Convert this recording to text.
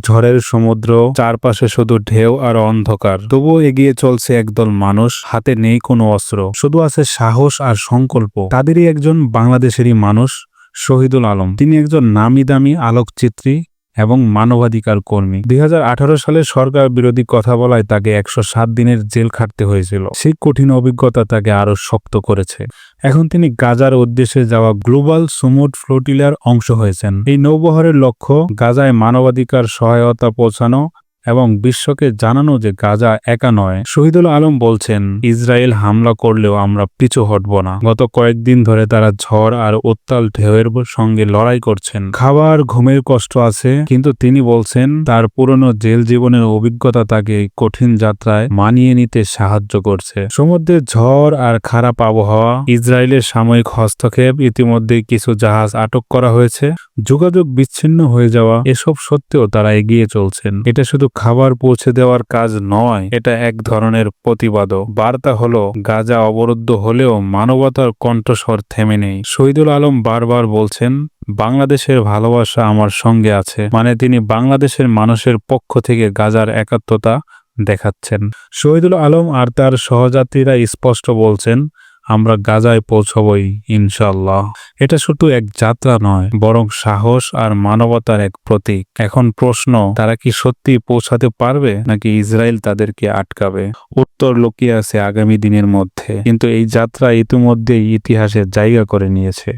ঝড়ের সমুদ্র, চারপাশে শুধু ঢেউ আর অন্ধকার। তবুও এগিয়ে চলছে একদল মানুষ, হাতে নেই কোনো অস্ত্র। শুধু আছে সাহস আর সংকল্প। তাদেরই একজন বাংলাদেশেরই মানুষ, শহীদুল আলম। তিনি একজন নামি দামি আলোকচিত্রী এবং মানবাধিকার কর্মী। দুই সালে সরকার বিরোধী কথা বলায় তাকে একশো সাত দিনের জেল খাটতে হয়েছিল। সেই কঠিন অভিজ্ঞতা তাকে আরও শক্ত করেছে। এখন তিনি গাজার উদ্দেশ্যে যাওয়া গ্লোবাল সুমুট ফ্লোটিলার অংশ হয়েছেন। এই নৌবহরের লক্ষ্য গাজায় মানবাধিকার সহায়তা পৌঁছানো এবং বিশ্বকে জানানো যে গাজা একা নয়, শহীদুল আলম বলছেন, ইসরায়েল হামলা করলেও আমরা পিছু হটব না। গত কয়েকদিন ধরে তারা ঝড় আর উত্তাল ঢেউয়ের সঙ্গে লড়াই করছেন। খাবার, ঘুমের কষ্ট আছে, কিন্তু তিনি বলছেন, তার পুরনো জেল জীবনের অভিজ্ঞতা তাকে কঠিন যাত্রায় মানিয়ে নিতে সাহায্য করছে। সমুদ্রের ঝড় আর খারাপ আবহাওয়া, ইসরায়েলের সাময়িক হস্তক্ষেপ ইতিমধ্যে কিছু জাহাজ আটক করা হয়েছে। যোগাযোগ বিচ্ছিন্ন হয়ে যাওয়া এসব সত্ত্বেও তারা এগিয়ে চলছেন। এটা শুধু খাবার পৌঁছে দেওয়ার কাজ নয়, এটা এক ধরনের প্রতিবাদও। বার্তা হলো, গাজা অবরুদ্ধ হলেও মানবতার কণ্ঠস্বর থেমে নেই। শহীদুল আলম বারবার বলছেন, বাংলাদেশের ভালোবাসা আমার সঙ্গে আছে। মানে তিনি বাংলাদেশের মানুষের পক্ষ থেকে গাজার একাত্মতা দেখাচ্ছেন। শহীদুল আলম আর তার সহযাত্রীরা স্পষ্ট বলছেন আমরা গাজায় পৌঁছবই ইনশাল্লাহ এটা শুধু এক যাত্রা নয়, বরং সাহস আর মানবতার এক প্রতীক। এখন প্রশ্ন, তারা কি সত্যি পৌঁছাতে পারবে, নাকি ইসরায়েল তাদেরকে আটকাবে? উত্তর লুকিয়ে আছে আগামী দিনের মধ্যে। কিন্তু এই যাত্রা ইতিমধ্যেই ইতিহাসে জায়গা করে নিয়েছে।